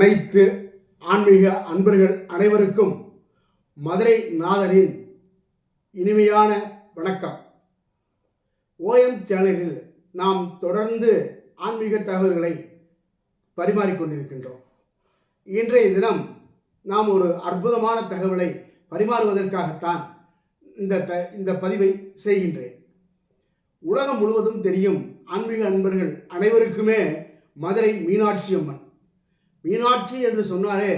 அனைத்து ஆன்மீக அன்பர்கள் அனைவருக்கும் மதுரை நாதரின் இனிமையான வணக்கம். ஓஎம் சேனலில் நாம் தொடர்ந்து ஆன்மீக தகவல்களை பரிமாறிக்கொண்டிருக்கின்றோம். இன்றைய தினம் நாம் ஒரு அற்புதமான தகவலை பரிமாறுவதற்காகத்தான் இந்த த இந்த பதிவை செய்கின்றேன். உலகம் முழுவதும் தெரியும் ஆன்மீக அன்பர்கள் அனைவருக்குமே மதுரை மீனாட்சி அம்மன் மீனாட்சி என்று சொன்னாலே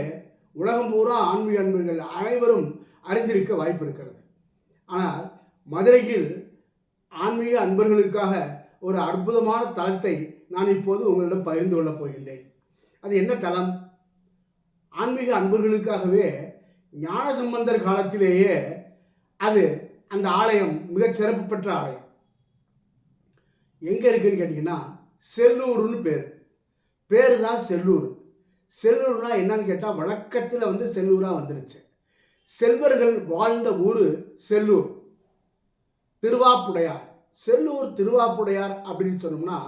உலகம் பூரா ஆன்மீக அன்பர்கள் அனைவரும் அறிந்திருக்க வாய்ப்பு இருக்கிறது. ஆனால் மதுரையில் ஆன்மீக அன்பர்களுக்காக ஒரு அற்புதமான தலத்தை நான் இப்போது உங்களிடம் பகிர்ந்து கொள்ளப் போகின்றேன். அது என்ன தலம்? ஆன்மீக அன்பர்களுக்காகவே ஞானசம்பந்தர் காலத்திலேயே அது அந்த ஆலயம் மிகச் சிறப்பு பெற்ற ஆலயம். எங்கே இருக்குன்னு கேட்டிங்கன்னா செல்லூர்னு பேர். பேர் தான் செல்லூர். செல்லூர்னா என்னன்னு கேட்டால் வழக்கத்தில் வந்து செல்லூராக வந்துடுச்சு செல்வர்கள் வாழ்ந்த ஊர் செல்லூர். திருவாப்புடையார். செல்லூர் திருவாப்புடையார் அப்படின்னு சொன்னோம்னா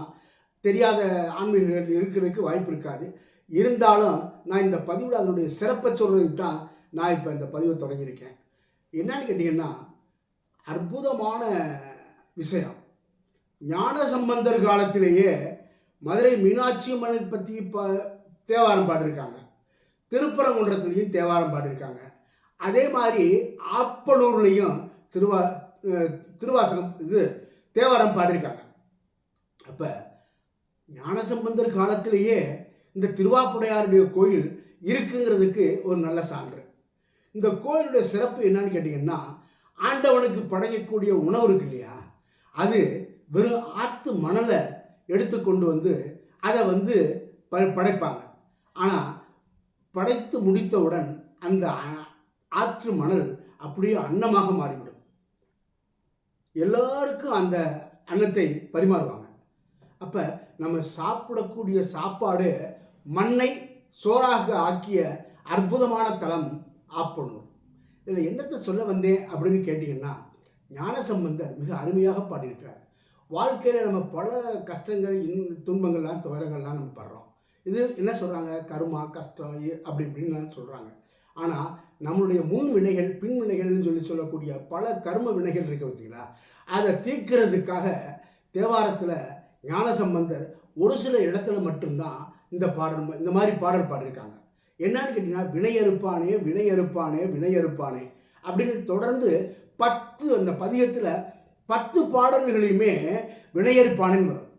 தெரியாத ஆன்மீகர்கள் இருக்கிறதுக்கு வாய்ப்பு இருக்காது. இருந்தாலும் நான் இந்த பதிவில் அதனுடைய சிறப்பை சொல்கிறதுக்கு தான் நான் இப்போ இந்த பதிவை தொடங்கியிருக்கேன். என்னன்னு கேட்டிங்கன்னா அற்புதமான விஷயம். ஞான சம்பந்தர் காலத்திலேயே மதுரை மீனாட்சி அம்மனை பற்றி ப தேவாரம் பாடியிருக்காங்க. திருப்பரங்குன்றத்துலேயும் தேவாரம் பாடியிருக்காங்க. அதே மாதிரி ஆப்பனூர்லேயும் திருவா திருவாசகம் இது தேவாரம் பாடியிருக்காங்க. அப்போ ஞானசம்பந்தர் காலத்திலேயே இந்த திருவாப்புடையாருடைய கோயில் இருக்குங்கிறதுக்கு ஒரு நல்ல சான்று. இந்த கோயிலுடைய சிறப்பு என்னன்னு கேட்டிங்கன்னா ஆண்டவனுக்கு படைக்கக்கூடிய உணவு இருக்கு இல்லையா? அது வெறும் ஆற்று மணலை எடுத்து கொண்டு வந்து அதை வந்து ப படைப்பாங்க. ஆனால் படைத்து முடித்தவுடன் அந்த ஆற்று மணல் அப்படியே அன்னமாக மாறிவிடும். எல்லாருக்கும் அந்த அன்னத்தை பரிமாறுவாங்க. அப்போ நம்ம சாப்பிடக்கூடிய சாப்பாடு மண்ணை சோறாக ஆக்கிய அற்புதமான தலம் ஆப்பனூர். இதில் என்னத்தை சொல்ல வந்தேன் அப்படின்னு கேட்டிங்கன்னா ஞானசம்பந்தர் மிக அருமையாக பாடியிருக்கிறார். வாழ்க்கையில் நம்ம பல கஷ்டங்கள் இன் துன்பங்கள்லாம் துயரங்கள்லாம் நம்ம படுறோம். இது என்ன சொல்கிறாங்க கருமா கஷ்டம் அப்படி இப்படின்னு சொல்கிறாங்க ஆனால் நம்மளுடைய முன் வினைகள் பின் வினைகள்னு சொல்லி சொல்லக்கூடிய பல கர்ம வினைகள் இருக்குது பார்த்தீங்களா அதை தீர்க்கிறதுக்காக தேவாரத்தில் ஞானசம்பந்தர் ஒரு சில இடத்துல மட்டும்தான் இந்த பாடல் இந்த மாதிரி பாடல் பாடியிருக்காங்க. என்னன்னு கேட்டிங்கன்னா வினையறுப்பானே வினையறுப்பானே வினையறுப்பானே அப்படின்னு தொடர்ந்து பத்து அந்த பதிகத்தில் பத்து பாடல்களையுமே வினையறுப்பானேன்னு வரும்.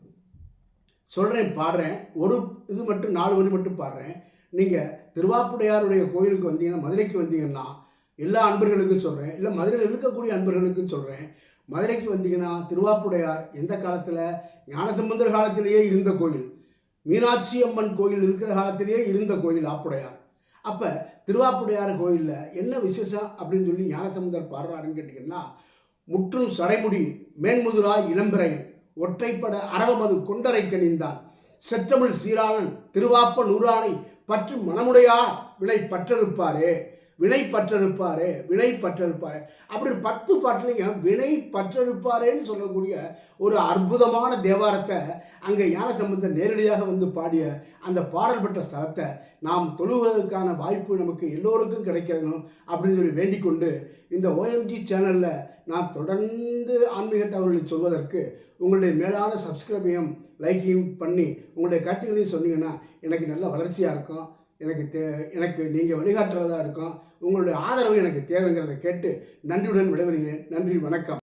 சொல்கிறேன் பாடுறேன். ஒரு இது மட்டும் நாலு வரி மட்டும் பாடுறேன். நீங்கள் திருவாப்புடையாருடைய கோயிலுக்கு வந்தீங்கன்னா மதுரைக்கு வந்தீங்கன்னா எல்லா அன்பர்களுக்கும் சொல்கிறேன் இல்லை மதுரையில் இருக்கக்கூடிய அன்பர்களுக்கும் சொல்கிறேன் மதுரைக்கு வந்தீங்கன்னா திருவாப்புடையார் எந்த காலத்தில்? ஞானசம்பந்தர் காலத்திலேயே இருந்த கோயில். மீனாட்சி அம்மன் கோயில் இருக்கிற காலத்திலேயே இருந்த கோயில் ஆப்புடையார். அப்போ திருவாப்புடையார் கோயிலில் என்ன விசேஷம் அப்படின்னு சொல்லி ஞானசம்பந்தர் பாடுறாருன்னு கேட்டிங்கன்னா முற்றும் சடைமுடி மேன்முதுரா இளம்பிரையன் ஒற்றைப்பட அரவமது கொண்டரை கணிந்தான் செற்றமிழ் சீராளன் திருவாப்ப நூறானை பற்று மனமுடையார் வினை பற்றிருப்பாரே வினை பற்றிருப்பாரே வினை பற்றிருப்பாரே அப்படி பத்து பாட்டுலையும் வினை பற்றிருப்பாரேன்னு சொல்லக்கூடிய ஒரு அற்புதமான தேவாரத்தை அங்கே ஞானசம்பந்தர் நேரடியாக வந்து பாடிய அந்த பாடல் பெற்ற ஸ்தலத்தை நாம் தொழுவதற்கான வாய்ப்பு நமக்கு எல்லோருக்கும் கிடைக்கணும் அப்படின்னு சொல்லி வேண்டிக் கொண்டு இந்த ஓஎம்ஜி சேனலில் நான் தொடர்ந்து ஆன்மீக தகவல்களை சொல்வதற்கு உங்களுடைய மேலான சப்ஸ்கிரைபையும் லைக்கையும் பண்ணி உங்களுடைய கருத்துக்களையும் சொன்னீங்கன்னா எனக்கு நல்ல வளர்ச்சியாக இருக்கும். எனக்கு தே எனக்கு நீங்கள் வழிகாட்டுறதா இருக்கும் உங்களுடைய ஆதரவு எனக்கு தேவைங்கிறத கேட்டு நன்றியுடன் விடைபெறுகிறேன். நன்றி வணக்கம்.